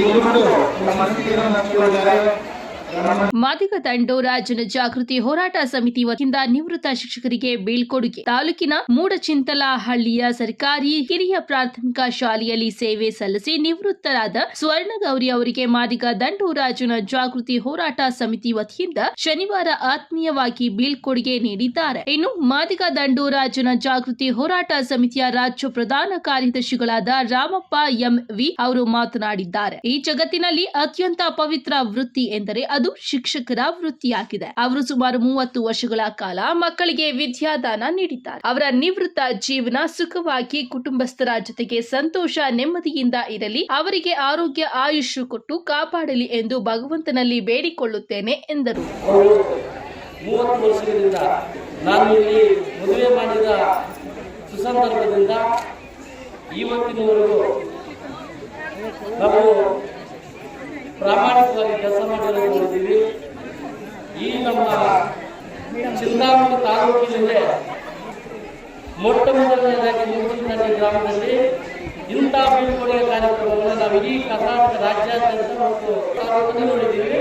ಇಲ್ಲಿಂದು ನಮ್ಮ ಅತಿಥಿಗಳನ್ನು ಹಂಚಿಕೊಂಡಿದ್ದಾರೆ ಮಾದಿಗ ದಂಡೋರ ಜನಜಾಗೃತಿ ಹೋರಾಟ ಸಮಿತಿ ವತಿಯಿಂದ ನಿವೃತ್ತ ಶಿಕ್ಷಕರಿಗೆ ಬೀಳ್ಕೊಡುಗೆ. ತಾಲೂಕಿನ ಮೂಡಚಿಂತಲಹಳ್ಳಿಯ ಸರ್ಕಾರಿ ಹಿರಿಯ ಪ್ರಾಥಮಿಕ ಶಾಲೆಯಲ್ಲಿ ಸೇವೆ ಸಲ್ಲಿಸಿ ನಿವೃತ್ತರಾದ ಸ್ವರ್ಣಗೌರಿ ಅವರಿಗೆ ಮಾದಿಗ ದಂಡೋರಾಜನ ಜನಜಾಗೃತಿ ಹೋರಾಟ ಸಮಿತಿ ವತಿಯಿಂದ ಶನಿವಾರ ಆತ್ಮೀಯವಾಗಿ ಬೀಳ್ಕೊಡುಗೆ ನೀಡಿದ್ದಾರೆ. ಇನ್ನು ಮಾದಿಗ ದಂಡೋರಾಜನ ಜನಜಾಗೃತಿ ಹೋರಾಟ ಸಮಿತಿಯ ರಾಜ್ಯ ಪ್ರಧಾನ ಕಾರ್ಯದರ್ಶಿಗಳಾದ ರಾಮಪ್ಪ ಎಂ ವಿ ಅವರು ಮಾತನಾಡಿದ್ದಾರೆ. ಈ ಜಗತ್ತಿನಲ್ಲಿ ಅತ್ಯಂತ ಪವಿತ್ರ ವೃತ್ತಿ ಎಂದರೆ ಅದು ಶಿಕ್ಷಕರ ವೃತ್ತಿಯಾಗಿದೆ. ಅವರು ಸುಮಾರು ಮೂವತ್ತು ವರ್ಷಗಳ ಕಾಲ ಮಕ್ಕಳಿಗೆ ವಿದ್ಯಾದಾನ ನೀಡಿದ್ದಾರೆ. ಅವರ ನಿವೃತ್ತ ಜೀವನ ಸುಖವಾಗಿ ಕುಟುಂಬಸ್ಥರ ಜೊತೆಗೆ ಸಂತೋಷ, ನೆಮ್ಮದಿಯಿಂದ ಇರಲಿ, ಅವರಿಗೆ ಆರೋಗ್ಯ ಆಯುಷ್ ಕೊಟ್ಟು ಕಾಪಾಡಲಿ ಎಂದು ಭಗವಂತನಲ್ಲಿ ಬೇಡಿಕೊಳ್ಳುತ್ತೇನೆ ಎಂದರು. ಇವತ್ತಿನವರೆಗೂ ನಾವು ಪ್ರಾಮಾಣಿಕವಾಗಿ ಕೆಲಸ ಮಾಡಿರೋದು ಈ ನಮ್ಮ ಚಿಂತಾಮಣಿ ತಾಲೂಕಿನಲ್ಲೇ ಮೊಟ್ಟ ಮೊದಲನೇದಾಗಿ ಮುರುಗನಹಳ್ಳಿ ಗ್ರಾಮದಲ್ಲಿ ಇಂಥ ಬೀಳ್ಕೊಡುಗೆ ಕಾರ್ಯಕ್ರಮವನ್ನು ನಾವು ಇಡೀ ಕರ್ನಾಟಕ ರಾಜ್ಯಾದ್ಯಂತ ಮತ್ತು ನೋಡಿದ್ದೀವಿ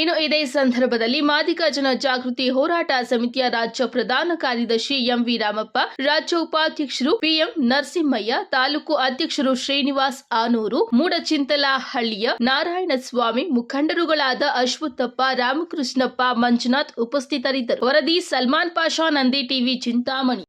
ಇನ್ನು ಇದೇ ಸಂದರ್ಭದಲ್ಲಿ ಮಾದಿಗ ಜನ ಜಾಗೃತಿ ಹೋರಾಟ ಸಮಿತಿಯ ರಾಜ್ಯ ಪ್ರಧಾನ ಕಾರ್ಯದರ್ಶಿ ಎಂ ವಿ ರಾಮಪ್ಪ, ರಾಜ್ಯ ಉಪಾಧ್ಯಕ್ಷರು ಪಿಎಂ ನರಸಿಂಹಯ್ಯ, ತಾಲೂಕು ಅಧ್ಯಕ್ಷರು ಶ್ರೀನಿವಾಸ್ ಆನೂರು, ಮೂಡಚಿಂತಲಹಳ್ಳಿಯ ನಾರಾಯಣಸ್ವಾಮಿ, ಮುಖಂಡರುಗಳಾದ ಅಶ್ವತ್ಥಪ್ಪ, ರಾಮಕೃಷ್ಣಪ್ಪ, ಮಂಜುನಾಥ್ ಉಪಸ್ಥಿತರಿದ್ದರು. ವರದಿ ಸಲ್ಮಾನ್ ಪಾಷಾ, ನಂದಿ ಟಿವಿ, ಚಿಂತಾಮಣಿ.